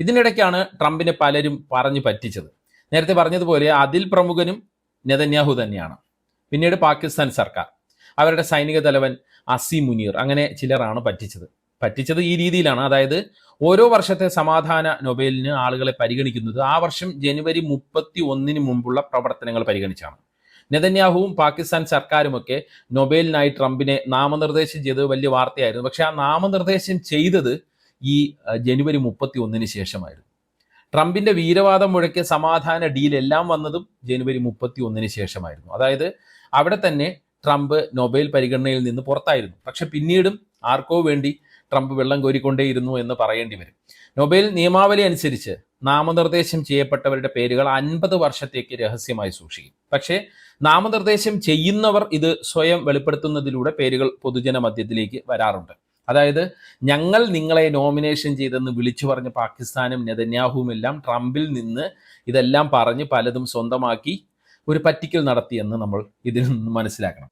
ഇതിനിടയ്ക്കാണ് ട്രംപിനെ പലരും പറഞ്ഞു പറ്റിച്ചത്. നേരത്തെ പറഞ്ഞതുപോലെ അതിൽ പ്രമുഖനും നെതന്യാഹു തന്നെയാണ്. പിന്നീട് പാകിസ്ഥാൻ സർക്കാർ. അവരുടെ സൈനിക തലവൻ അസി മുനീർ അങ്ങനെ ചിലരാണ് പറ്റിച്ചത്. പറ്റിച്ചത് ഈ രീതിയിലാണ്. അതായത് ഓരോ വർഷത്തെ സമാധാന നൊബേലിന് ആളുകളെ പരിഗണിക്കുന്നത് ആ വർഷം ജനുവരി മുപ്പത്തി ഒന്നിന് മുമ്പുള്ള പ്രവർത്തനങ്ങൾ പരിഗണിച്ചാണ്. നെതന്യാഹുവും പാകിസ്ഥാൻ സർക്കാരുമൊക്കെ നൊബേലിനായി ട്രംപിനെ നാമനിർദ്ദേശം ചെയ്തത് വലിയ വാർത്തയായിരുന്നു. പക്ഷെ ആ നാമനിർദ്ദേശം ചെയ്തത് ഈ ജനുവരി മുപ്പത്തി ഒന്നിന് ശേഷമായിരുന്നു. ട്രംപിന്റെ വീരവാദം മുഴക്കിയ സമാധാന ഡീൽ എല്ലാം വന്നതും ജനുവരി മുപ്പത്തി ഒന്നിന് ശേഷമായിരുന്നു. അതായത് അവിടെ തന്നെ ട്രംപ് നൊബേൽ പരിഗണനയിൽ നിന്ന് പുറത്തായിരുന്നു. പക്ഷെ പിന്നീടും ആർക്കോ വേണ്ടി ട്രംപ് വെള്ളം കോരിക്കൊണ്ടേയിരുന്നു എന്ന് പറയേണ്ടി വരും. നൊബേൽ നിയമാവലി അനുസരിച്ച് നാമനിർദ്ദേശം ചെയ്യപ്പെട്ടവരുടെ പേരുകൾ അൻപത് വർഷത്തേക്ക് രഹസ്യമായി സൂക്ഷിക്കും. പക്ഷേ നാമനിർദ്ദേശം ചെയ്യുന്നവർ ഇത് സ്വയം വെളിപ്പെടുത്തുന്നതിലൂടെ പേരുകൾ പൊതുജന മധ്യത്തിലേക്ക് വരാറുണ്ട്. അതായത് ഞങ്ങൾ നിങ്ങളെ നോമിനേഷൻ ചെയ്തെന്ന് വിളിച്ചു പറഞ്ഞ പാകിസ്ഥാനും നെതന്യാഹുവും എല്ലാം ട്രംപിൽ നിന്ന് ഇതെല്ലാം പറഞ്ഞ് പലതും സ്വന്തമാക്കി ഒരു പറ്റിക്കൽ നടത്തിയെന്ന് നമ്മൾ ഇതിൽ നിന്ന് മനസ്സിലാക്കണം.